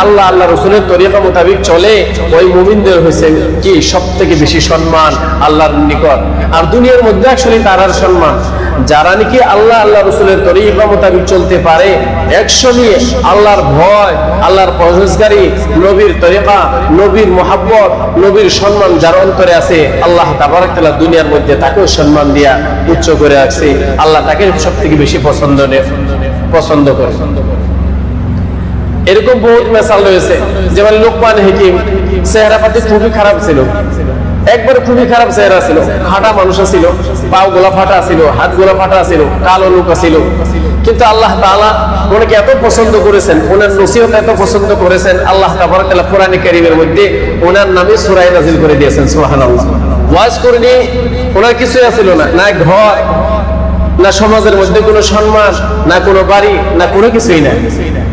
আল্লাহ আল্লাহ চলে, ওই মুমিনদের হয়েছে কি? সবথেকে বেশি সম্মান আল্লাহর নিকট। আর দুনিয়ার মধ্যে আসলে তারার সম্মান। যারা নাকি আল্লাহ আল্লাহ রসুলের তরিকা মোতাবিক চলতে পারে, একশো নিয়ে আল্লাহর ভয়, আল্লাহর পরহেজগারি, নবীর তরিকা, নবীর মোহাব্বত, নবীর সম্মান যার অন্তরে আছে, আল্লাহ তাবারাকাল্লাহ দুনিয়ার মধ্যে তাকেও সম্মান দিয়া উচ্চ করে রাখছে। আল্লাহ তাকে সব থেকে বেশি পছন্দ পছন্দ করে। এরকম বহুত মেসাল রয়েছে, যেমন লোকমান হেকিম চেহারা পাতি খুবই খারাপ ছিল। একবারে খুবই খারাপ চেহারা ছিল। হাঁটা মানুষ ছিল পাও গোলা ফাটা ছিল হাত গোলা ফাটা ছিল কালো লোক ছিল কিন্তু আল্লাহ তাআলা ওনাকে এত পছন্দ করেছেন, ওনার নসিহত এত পছন্দ করেছেন, আল্লাহ তাবারাকাল্লাহ কোরআন কারীমের মধ্যে ওনার নামে সূরা নাজিল করে দিয়েছেন, সুবহানাল্লাহ। ওয়াজ করে নিয়ে ওনার কিছুই ছিল না না ঘর, না সমাজের মধ্যে কোনো সম্মান, না কোনো বাড়ি, না কোনো কিছুই নাই।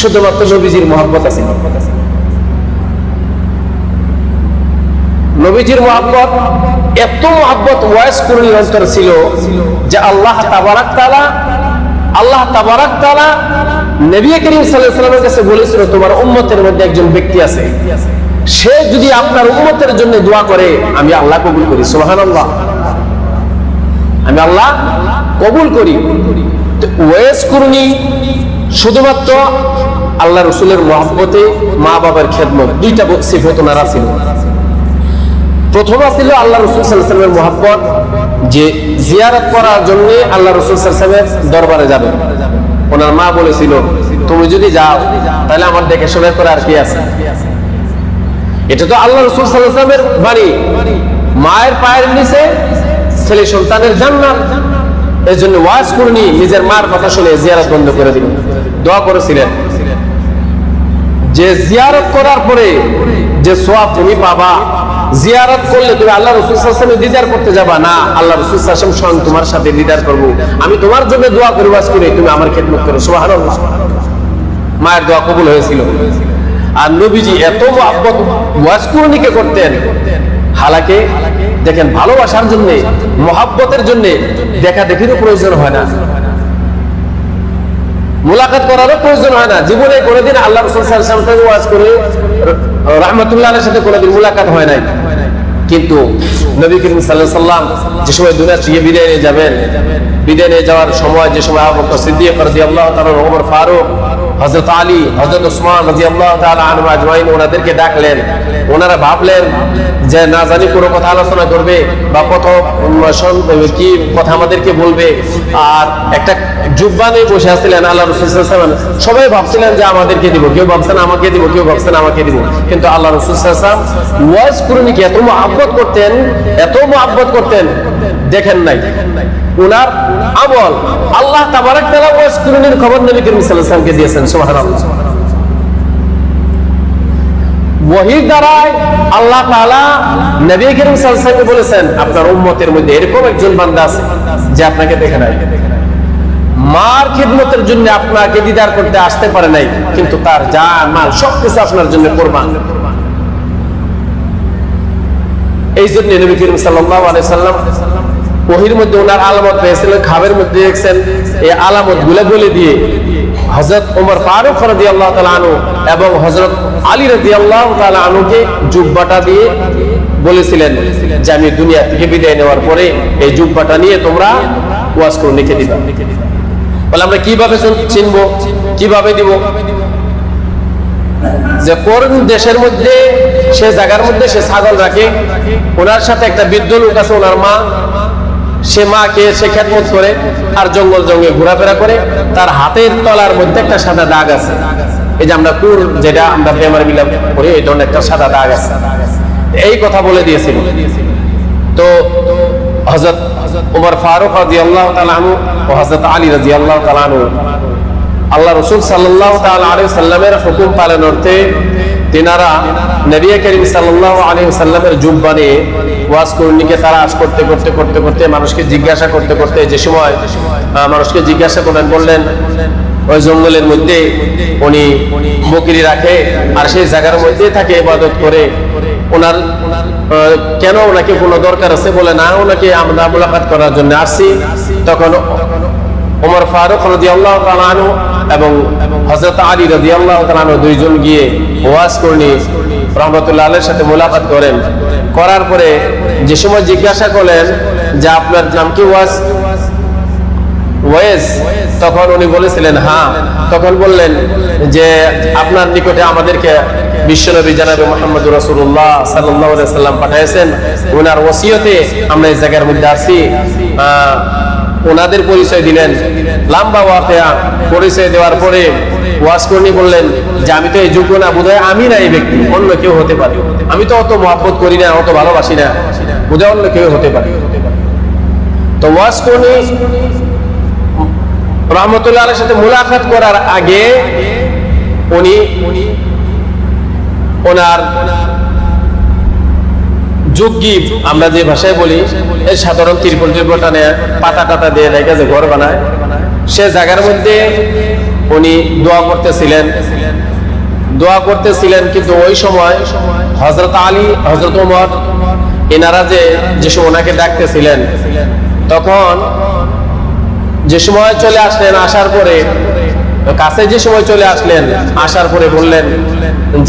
শুধুমাত্র নবীজির মহাব্বত আছে নবীজির মহাব্বত, এত মহাব্বত ওয়াইস কুরুল অন্তর ছিল যে আল্লাহ তাবারাক তাআলা, আল্লাহ তাবারাক তাআলা নবী করিম আলাইহি সাল্লামের কাছে বলেছিল তোমার উম্মতের মধ্যে একজন ব্যক্তি আছে। সে যদি আপনার উম্মতের জন্য দোয়া করে, আমি আল্লাহ কবুল করি। সুবহানাল্লাহ। আমি আল্লাহ কবুল করি। ওয়েস করুনি শুধুমাত্র আল্লাহ রসুলের মহব্বতে মা বাবার খেদমত, দুইটা সিফত ওনারা ছিল। প্রথম ছিল আল্লাহ রসুল সাল্লামের মহাব্বত, যে জিয়ারত করার জন্য আল্লাহ রসুল সাল্লামের দরবারে যাবে। ওনার মা বলেছিল, তুমি যদি যাও, তাহলে আমার দেখে শোনা করে আর কি আছে? এটা তো আল্লাহ রসুল সাল্লামের বাড়ি মায়ের পায়ের নিচে ছেলে সন্তানের জান্নাত। এই জন্য ওয়াজ করুনি, নিজের মার কথা শুনে জিয়ারত বন্ধ করে দিল। দোয়া করেছিলেন। যে জিয়ারত করার পরে যে সোয়াব তুমি পাবা জিয়ারত করলে তুমি আল্লাহ রসুল সাল্লামের দিদার করতে যাবা? না, আল্লাহ রসুল সাল্লাম স্বয়ং তোমার সাথে দিদার করব। আমি তোমার জন্য দোয়া করি ওয়াজ করে তুমি আমার খেদমত করো। সুবহানাল্লাহ। মায়ের দোয়া কবুল হয়েছিল। আর নবীজি এত ওয়াজ করতেন। হালাকে, দেখেন, ভালোবাসার জন্য, মহাব্বতের জন্য দেখা দেখিরও প্রয়োজন হয় না। মোলাকাত করারও প্রয়োজন হয় না। জীবনে কোনোদিন আল্লাহ রসুল সাল্লাম থেকে ওয়াজ করে রহমতুল্লাহ সাথে কোনোদিন মুলাকাত হয় নাই। কিন্তু নবী করিম সাল্লাম যে সময় দুনিয়া থেকে বিদায় নিয়ে যাবেন, বিদায় নিয়ে যাওয়ার সময় যে সময় আবু সিদ্দিক সিদ্দিক আল্লাহ তাআলা ওমর ফারুক, হযরত আলী, হযরত ওসমান আল্লাহ তাআলা আনহু আজমাইন ওনাদেরকে ডাকলেন ওনারা ভাবলেন যে না জানি কোনো কথা আলোচনা করবে বা কত কি কথা আমাদেরকে বলবে। আর একটা জুব্বা বসে আসছিলেন আল্লাহ রসুল সাল্লাল্লাহু আলাইহি ওয়াসাল্লাম। সবাই ভাবছিলেন যে আমাদেরকে দিব, কেউ ভাবছেন আমাকে দিব, কেউ ভাবছেন আমাকে দিব। কিন্তু আল্লাহ রসুল সাল্লাল্লাহু ওয়াজ কুরুনিকে এত মহাব্বত করতেন, এত মহাব্বত করতেন, দেখেন নাই। উনার আমল, আল্লাহ তাবারাক তাআলা ওয়াজ কুরুনির খবর নবী করিম দিয়েছেন, সুবহানাল্লাহ। ওহির আল্লাহ তাআলা নবী করিম ওয়াসাল্লামকে বলেছেন, আপনার উম্মতের মধ্যে এরকম একজন বান্দা আছে যে আপনাকে দেখে নাই। মার খিদমতের জন্য আপনাকে দিদার করতে আসতে পারে নাই, কিন্তু তার জান, মাল সবকিছু আপনার জন্য এই জন্য নবী করিম ওহির মধ্যে ওনার আলামত পেয়েছিলেন, খাবের মধ্যে দেখছেন, এই আলামতগুলো বলে দিয়ে হযরত ওমর ফারুক রাদিয়াল্লাহু তাআলা আনহু এবং হযরত আলী রাদিয়াল্লাহু তাআলা আনহুকে জুব্বাটা দিয়ে বলেছিলেন যে আমি দুনিয়া থেকে বিদায় নেওয়ার পরে এই জুব্বাটা নিয়ে তোমরা ওয়াজ করে লিখে দিবা। বলে আমরা কীভাবে চিন- চিনবো? কীভাবে দিব? যে কোন দেশের মধ্যে, সে জায়গার মধ্যে সে ছাগল রাখে, ওনার সাথে একটা বৃদ্ধ লোক আছে, ওনার মা। সে মাকে সে খেদমত করে আর জঙ্গল জঙ্গলে ঘোরাফেরা করে, তার হাতের তলার মধ্যে একটা সাদা দাগ আছে। এই যে আমরা কুর যেটা আমরা প্রেমার মিলাপ করি, এই ধরনের একটা সাদা দাগ আছে। এই কথা বলে দিয়েছিল। তো হজরত উমর ফারুক রাজি আল্লাহ তালানু ও হজরত আলী রাজি আল্লাহ তালানু আল্লাহ রসুল সাল্লাহ সাল্লামের হুকুম পালন অর্থে তিনারা নবী করিম সাল্লাহ আলী সাল্লামের জুব্বা নিয়ে ওয়াজ কর্মীকে তালাশ করতে করতে করতে করতে মানুষকে জিজ্ঞাসা করতে করতে যে সময় মানুষকে জিজ্ঞাসা করেন বললেন, ওই জঙ্গলের মধ্যে উনি বকরি রাখে আর সেই জায়গার মধ্যে থাকে ইবাদত করে। ওনার কেন ওনাকে কোনো দরকার আছে? বলে, না, ওনাকে আমরা মোলাকাত করার জন্য আসছি। তখন ওমর ফারুক রাজি আল্লাহ এবং হজরত আলী রাজি আল্লাহ দুইজন গিয়ে ওয়াজ করনি রহমতুল্লাহ আলের সাথে মোলাকাত করেন। করার পরে যে সময় জিজ্ঞাসা করলেন যে আপনার নাম কি ওয়াজ ওয়েস। তখন উনি বলেছিলেন হ্যাঁ। তখন বললেন যে আপনার নিকটে আমাদেরকে বিশ্বনবী জানাবে মোহাম্মদ রসুল্লাহ সাল্লাহ সাল্লাম পাঠিয়েছেন ওনার ওসিয়তে আমরা এই জায়গার মধ্যে আহ, ওনাদের পরিচয় দিলেন। লাম্বা ওয়াফেয়া পরিচয় দেওয়ার পরে ওয়াজ কর্ণী বললেন, যে আমি তো এই যোগ্য না, বোধহয় আমি না এই ব্যক্তি, অন্য কেউ হতে পারে। আমি তো অত মহাব্বত করি না, অত ভালোবাসি না, বোধহয় অন্য কেউ হতে পারে। তো ওয়াজ কর্ণী রহমতুল্লাহ সাথে মুলাকাত করার আগে উনি ওনার যুগি আমরা যে ভাষায় বলি, এই সাধারণ তিরপল টিরপল টানে পাতা টাতা দিয়ে রেখে যে ঘর বানায়। সে জায়গার মধ্যে উনি দোয়া করতেছিলেন। দোয়া করতেছিলেন কিন্তু ওই সময় হজরত আলী হজরত উমর এনারা যে যে সময় ওনাকে ডাকতেছিলেন, তখন যে সময় চলে আসলেন আসার পরে, কাছে যে সময় চলে আসলেন, আসার পরে বললেন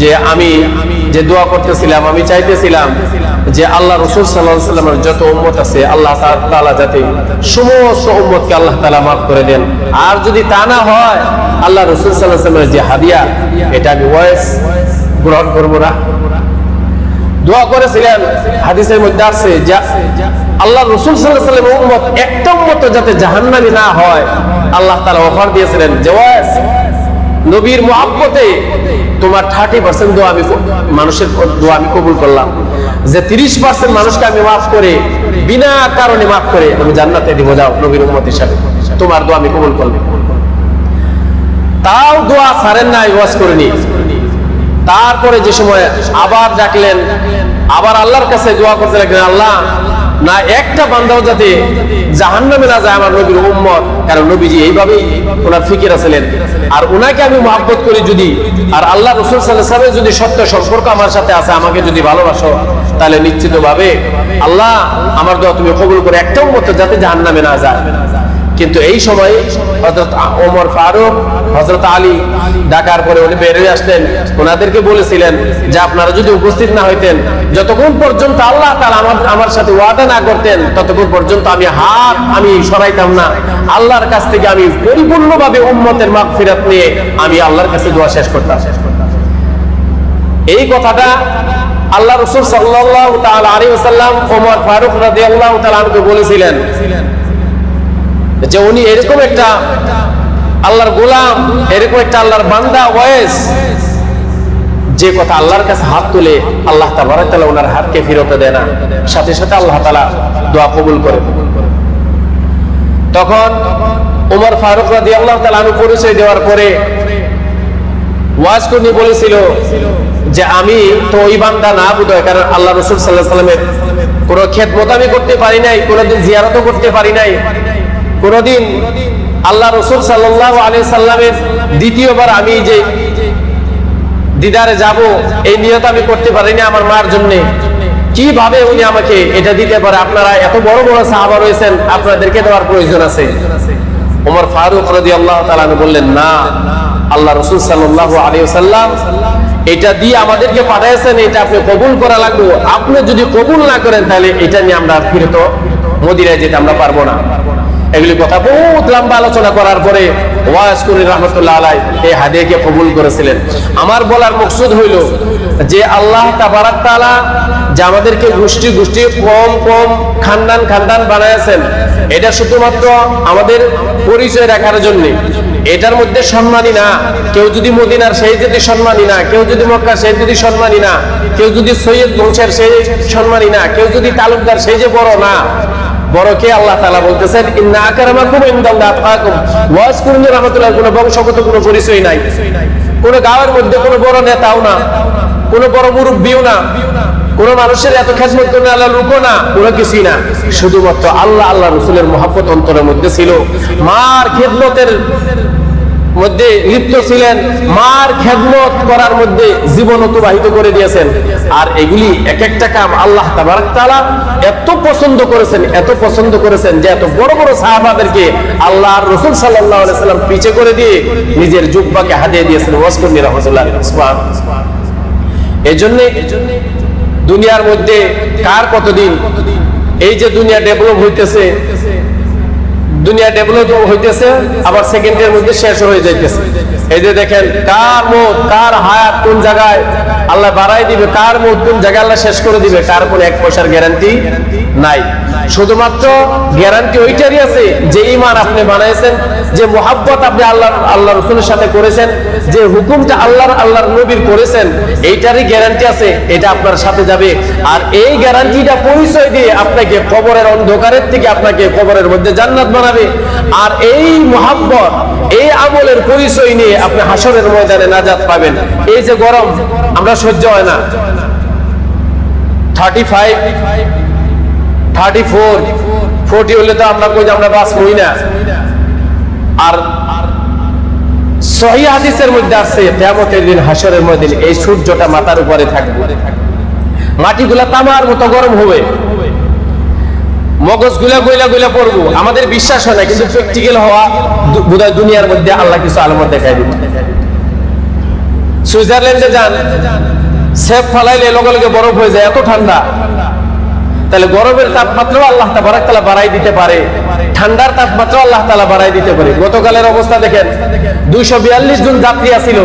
যে, আমি যে দোয়া করতেছিলাম, আমি চাইতেছিলাম যে আল্লাহ রসুল সাল্লাহ সাল্লামের যত উম্মত আছে, আল্লাহ তালা যাতে সমস্ত উম্মতকে আল্লাহ তাআলা মাফ করে দেন। আর যদি তা না হয়, আল্লাহ রসুল সাল্লাহ সাল্লামের যে হাদিয়া, এটা আমি ওয়েস গ্রহণ করব না। দোয়া করেছিলেন, হাদিসের মধ্যে আছে আল্লাহ রসুল সাল্লাহ উম্মত, একটা উম্মত যাতে জাহান্নামি না হয়, আল্লাহ তাআলা অফার দিয়েছিলেন যে ওয়াস নবীর মুহাব্বতে তোমার থার্টি পার্সেন্ট দোয়া আমি মানুষের দোয়া আমি কবুল করলাম। যে তিরিশ পার্সেন্ট মানুষকে আমি মাফ করে, বিনা কারণে মাফ করে, আমি জান্নাতে দিব, যাও, নবীর উম্মত হিসাবে। তোমার দোয়া আমি কবুল করলাম। তাও দোয়া ছাড়েন নাই, ওয়াজ করেনি। তারপরে যে সময় আবার ডাকলেন, আবার আল্লাহর কাছে দোয়া করতে লাগলেন, আল্লাহ না একটা বান্দাও যাতে জাহান নামে না যায় আমার নবীর উম্মত। কারণ নবীজি এইভাবেই ওনার ফিকির আছিলেন। আর ওনাকে আমি মহাব্বত করি যদি, আর আল্লাহ রসুল সাল্লাহ যদি সত্য সম্পর্ক আমার সাথে আছে, আমাকে যদি ভালোবাসো, তাহলে নিশ্চিতভাবে আল্লাহ আমার দোয়া তুমি কবুল করে একটা উম্মত যাতে জাহান নামে না যায়। কিন্তু এই সময় হজরত ওমর ফারুক হজরত আলী ডাকার পরে উনি বের হয়ে আসলেন। ওনাদেরকে বলেছিলেন যে আপনারা যদি উপস্থিত না হইতেন, যতক্ষণ পর্যন্ত আল্লাহ তাআলা আমার আমার সাথে ওয়াদা না করতেন, ততক্ষণ পর্যন্ত আমি হাত আমি সরাইতাম না। আল্লাহর কাছ থেকে আমি পরিপূর্ণভাবে উন্মতের উম্মতের মাগফিরাত নিয়ে আমি আল্লাহর কাছে দোয়া শেষ করতাম। এই কথাটা আল্লাহ রসুল সাল্লাল্লাহু তাআলা আলাইহি ওয়াসাল্লাম, ওমর ফারুক রাদিয়াল্লাহু তাআলা আনহুকে বলেছিলেন। যে উনি এরকম একটা আল্লাহর গোলাম, এরকম একটা আল্লাহর বান্দা, ওয়েস। যে কথা আল্লাহর কাছে হাত তুলে আল্লাহ তাআলা ওনার হাতকে ফেরত দেয় না, সাথে সাথে আল্লাহ তাআলা দোয়া কবুল করে তখন ওমর ফারুক রাদিয়াল্লাহু তাআলা আনহু পরিচয় দেওয়ার পরে ওয়াজ করনি বলেছিল যে আমি তো ওই বান্দা না বোধহয় কারণ আল্লাহ রসুল সাল্লাহ সাল্লামের কোনো খেদমত আমি করতে পারি নাই, কোনোদিন জিয়ারতও করতে পারি নাই। কোনোদিন আল্লাহ রসুল সাল্লাহ আলী সাল্লামের দ্বিতীয়বার আমি যে দিদারে যাব, এই নিয়ত আমি করতে পারিনি আমার মার জন্য। কীভাবে উনি আমাকে এটা দিতে পারে? আপনারা এত বড় বড় সাহাবা রয়েছেন, আপনাদেরকে দেওয়ার প্রয়োজন আছে। ওমর ফারুক রাদি আল্লাহ তাআলা বললেন, না, আল্লাহ রসুল সাল্লাল্লাহু আলাইহি সাল্লাম এটা দিয়ে আমাদেরকে পাঠাইছেন, এটা আপনি কবুল করা লাগবে। আপনি যদি কবুল না করেন, তাহলে এটা নিয়ে আমরা ফিরত মদিনায় যেতে আমরা পারব না। এগুলি কথা বহুত লম্বা আলোচনা করার পরে ওয়াজ করি রহমতুল্লাহ আলাই এই হাদিয়াকে কবুল করেছিলেন। আমার বলার মকসুদ হইল যে আল্লাহ তাবারাক তাআলা যে আমাদেরকে গোষ্ঠী গোষ্ঠী কম কম খানদান খানদান বানাইছেন এটা শুধুমাত্র আমাদের পরিচয় রাখার জন্য। এটার মধ্যে সম্মানী না। কেউ যদি মদিনার সেই যদি সম্মানী না, কেউ যদি মক্কা সেই যদি সম্মানী না, কেউ যদি সৈয়দ বংশের সেই সম্মানী না, কেউ যদি তালুকদার সেই যে বড় না বড় কে আল্লাহ তালা বলতেছেন, ইন্না আকরামাকুম ইনদাল্লাহি আতকাকুম ওয়াজ করুন রহমতুল্লাহ, কোনো বংশগত কোনো পরিচয় নাই। কোন গাঁয়ের মধ্যে কোনো বড় নেতাও না, কোনো বড় মুরব্বিও না, কোন মানুষের এত খেজমত করে আল্লাহ লুকো না, কোনো কিছুই না। শুধুমাত্র আল্লাহ আল্লাহ রসুলের মহাব্বত অন্তরের মধ্যে ছিল। মার খেদমতের মধ্যে লিপ্ত ছিলেন, মার খেদমত করার মধ্যে জীবন অতিবাহিত করে দিয়েছেন। আর এগুলি এক একটা কাম আল্লাহ তাআলা এত পছন্দ করেছেন, এত পছন্দ করেছেন যে এত বড় বড় সাহাবাদেরকে আল্লাহর রসুল আলাইহি সাল্লাম পিছে করে দিয়ে নিজের জুব্বাকে হাদিয়ে দিয়েছেন। ওয়াসকুন রাহমাতুল্লাহ সুবহান। এই জন্য দুনিয়ার মধ্যে কার কতদিন এই যে দুনিয়া ডেভেলপ হইতেছে দুনিয়া ডেভেলপ হইতেছে, আবার সেকেন্ডের মধ্যে শেষ হয়ে যাইতেছে। এই যে দেখেন, কার মত, কার হায়াত কোন জায়গায় আল্লাহ বাড়াই দিবে, কার মত কোন জায়গায় আল্লাহ শেষ করে দিবে, কার কোন এক পয়সার গ্যারান্টি নাই। শুধুমাত্র গ্যারান্টি ওইটারই আছে যে ইমান আপনি বানাইছেন, যে মোহাব্বত আপনি আল্লাহ আল্লাহ রসুলের সাথে করেছেন, যে হুকুমটা আল্লাহর আল্লাহর নবীর করেছেন, এইটারই গ্যারান্টি আছে, এটা আপনার সাথে যাবে। আর এই গ্যারান্টিটা পরিচয় দিয়ে আপনাকে কবরের অন্ধকারের থেকে আপনাকে কবরের মধ্যে জান্নাত বানাবে। আর এই মোহাব্বত, এই আমলের পরিচয় নিয়ে আপনি হাসরের ময়দানে নাজাত পাবেন। এই যে গরম, আমরা সহ্য হয় না। Thirty five thirty four forty হলে তো আমরা কই যে আমরা বাস হই না। আর সহি হাদিসের মধ্যে আছে তেমতের দিন হাসরের মধ্যে এই সূর্যটা মাথার উপরে থাকবে। মাটিগুলা তামার মতো গরম হবে। মগজগুলা গইলা গইলা পড়ব। আমাদের বিশ্বাস হয় না, কিন্তু প্র্যাকটিক্যাল হওয়া বোধহয় দুনিয়ার মধ্যে আল্লাহ কিছু আলমত দেখাই দিবে। সুইজারল্যান্ডে যান, সেফ ফালাইলে লগে লগে বরফ হয়ে যায়, এত ঠান্ডা। তাহলে গরমের তাপমাত্রাও আল্লাহ তাআলা বাড়াই দিতে পারে। ঠান্ডার তাপমাত্রা আল্লাহ তাআলা বাড়াই দিতে পারে। গতকালের অবস্থা দেখেন, দুইশো বিয়াল্লিশ জন যাত্রী আছিল,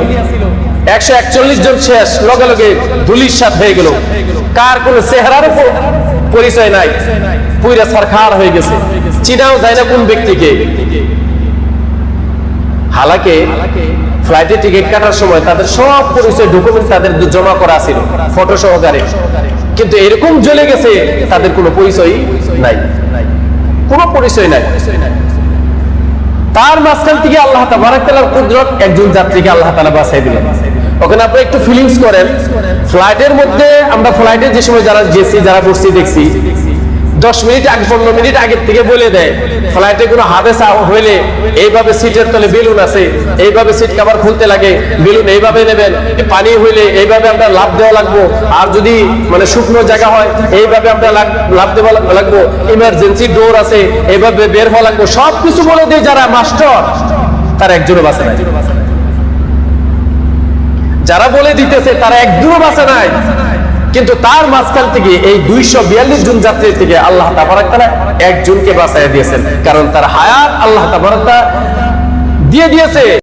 একশো একচল্লিশ জন শেষ, লগে লগে ধুলির সাথ হয়ে গেল। কার কোন চেহারার প- পরিচয় নাই, পুইরা সরকার হয়ে গেছে। চিনাও যায় না কোন ব্যক্তিকে। হালাকে ফ্লাইটে টিকিট কাটার সময় তাদের সব পরিচয় ডকুমেন্ট তাদের জমা করা ছিল ফটো সহকারে। কিন্তু এরকম জ্বলে গেছে, তাদের কোনো পরিচয় নাই। কোনো পরিচয় নাই। তার মাঝখান থেকে আল্লাহ তালার কুদরত একজন যাত্রীকে আল্লাহ তালা বাসায় দিলেন। ওখানে আপনি একটু ফিলিংস করেন। ফ্লাইটের মধ্যে আমরা ফ্লাইটে যে সময় যারা গেছি, যারা বসছি দেখছি দশ মিনিট আগে, পনেরো মিনিট আগের থেকে বলে দেয়, ফ্লাইটে কোনো হাদেসা হইলে এইভাবে সিটের তলে বেলুন আছে, এইভাবে সিট কাভার খুলতে লাগে, বেলুন এইভাবে নেবেন পানি হইলে এইভাবে আমরা লাভ দেওয়া লাগবো, আর যদি মানে শুকনো জায়গা হয়, এইভাবে আমরা লাভ দেওয়া লাগ- লাগবো ইমার্জেন্সি ডোর আছে, এইভাবে বের হওয়া লাগবো সব কিছু বলে দেয় যারা মাস্টার, তার একজনও বাঁচে নাই। যারা বলে দিতেছে, তারা একজনও বাঁচে নাই। কিন্তু তার মাঝখান থেকে এই দুইশো বিয়াল্লিশ জন যাত্রী থেকে আল্লাহ তাবারাক তাআলা একজনকে বাঁচাইয়া দিয়েছেন। কারণ তার হায়াত আল্লাহ তাবারাক দিয়ে দিয়েছে।